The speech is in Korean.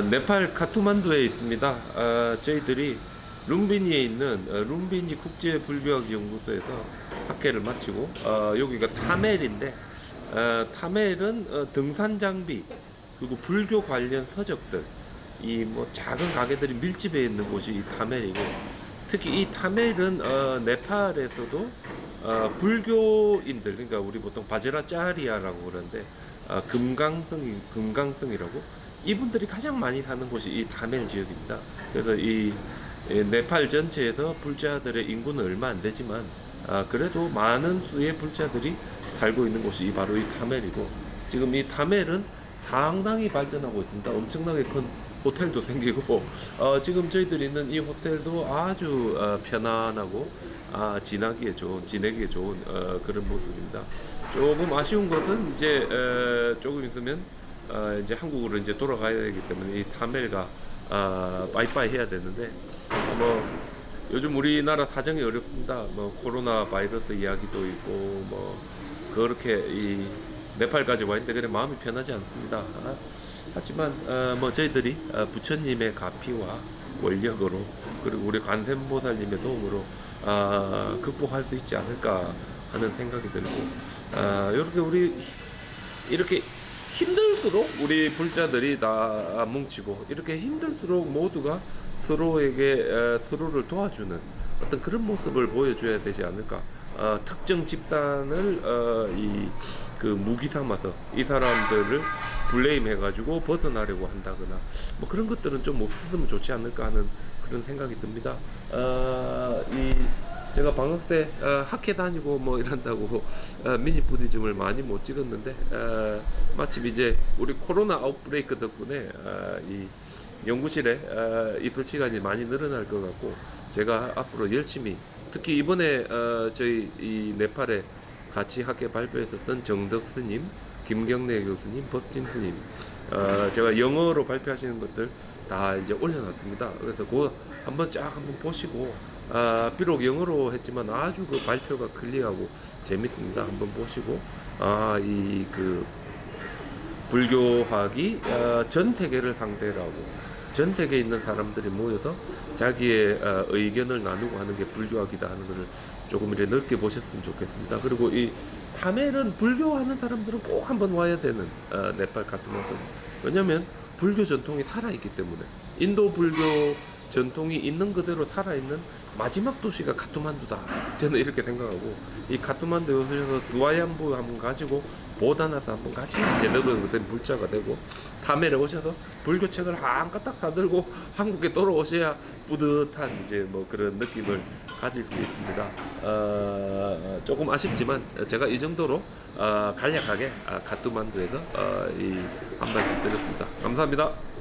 네팔 카투만두에 있습니다. 어, 저희들이 룸비니에 있는 어, 룸비니 국제 불교학 연구소에서 학회를 마치고 어, 여기가 타멜인데 어, 타멜은 어, 등산 장비 그리고 불교 관련 서적들 이 뭐 작은 가게들이 밀집해 있는 곳이 이 타멜이고 특히 이 타멜은 어, 네팔에서도 어, 불교인들 그러니까 우리 보통 바지라짜리아라고 그러는데 어, 금강성이 금강성이라고 이분들이 가장 많이 사는 곳이 이 타멜 지역입니다. 그래서 이 예, 네팔 전체에서 불자들의 인구는 얼마 안 되지만 아, 그래도 많은 수의 불자들이 살고 있는 곳이 이 바로 이 타멜이고 지금 이 타멜은 상당히 발전하고 있습니다. 엄청나게 큰 호텔도 생기고 어, 지금 저희들이 있는 이 호텔도 아주 어, 편안하고 아, 지나기에 좋은 지내기에 좋은 어, 그런 모습입니다. 조금 아쉬운 것은 이제 어, 조금 있으면 어, 이제 한국으로 이제 돌아가야 되기 때문에 이 타멜가 아, 빠이빠이 해야 되는데 뭐 요즘 우리나라 사정이 어렵습니다. 뭐 코로나 바이러스 이야기도 있고 뭐 그렇게 이 네팔까지 와 있는데 그래 마음이 편하지 않습니다. 아, 하지만 어, 뭐 저희들이 어, 부처님의 가피와 원력으로 그리고 우리 관세음보살님의 도움으로 아, 극복할 수 있지 않을까 하는 생각이 들고 아, 이렇게 우리 이렇게 힘들수록 우리 불자들이 다 뭉치고 이렇게 힘들수록 모두가 서로에게 에, 서로를 도와주는 어떤 그런 모습을 보여줘야 되지 않을까. 어, 특정 집단을 어, 이그 무기 삼아서 이 사람들을 블레임 해가지고 벗어나려고 한다거나 뭐 그런 것들은 좀 없었으면 좋지 않을까 하는 그런 생각이 듭니다. 어, 이 제가 방학 때 어, 학회 다니고 뭐 이런다고 어, 미니 부디즘을 많이 못 찍었는데 어, 마침 이제 우리 코로나 아웃브레이크 덕분에 어, 이 연구실에 어, 있을 시간이 많이 늘어날 것 같고 제가 앞으로 열심히 특히 이번에 어, 저희 이 네팔에 같이 학회 발표했었던 정덕 스님, 김경래 교수님, 법진 스님 어, 제가 영어로 발표하시는 것들 다 이제 올려놨습니다. 그래서 그거 한번 쫙 한번 보시고 아, 비록 영어로 했지만 아주 그 발표가 클리어하고 재밌습니다. 한번 보시고 아, 이 그 불교학이 어, 전 세계를 상대로 하고 전 세계에 있는 사람들이 모여서 자기의 어, 의견을 나누고 하는 게 불교학이다 하는 것을 조금 이렇게 넓게 보셨으면 좋겠습니다. 그리고 이 타멜은 불교하는 사람들은 꼭 한번 와야 되는 어, 네팔 카트만두. 왜냐하면 불교 전통이 살아있기 때문에 인도 불교 전통이 있는 그대로 살아있는 마지막 도시가 카투만두다. 저는 이렇게 생각하고 이 카투만두에 오셔서 두아얀부 한번 가지고 보다나서 한번 가지고 제대로 된 불자가 되고 타멜에 오셔서 불교책을 한껏 딱 사들고 한국에 돌아오셔야 뿌듯한 이제 뭐 그런 느낌을 가질 수 있습니다. 어, 조금 아쉽지만 제가 이 정도로 어, 간략하게 아, 카투만두에서 어, 이한 말씀 드렸습니다. 감사합니다.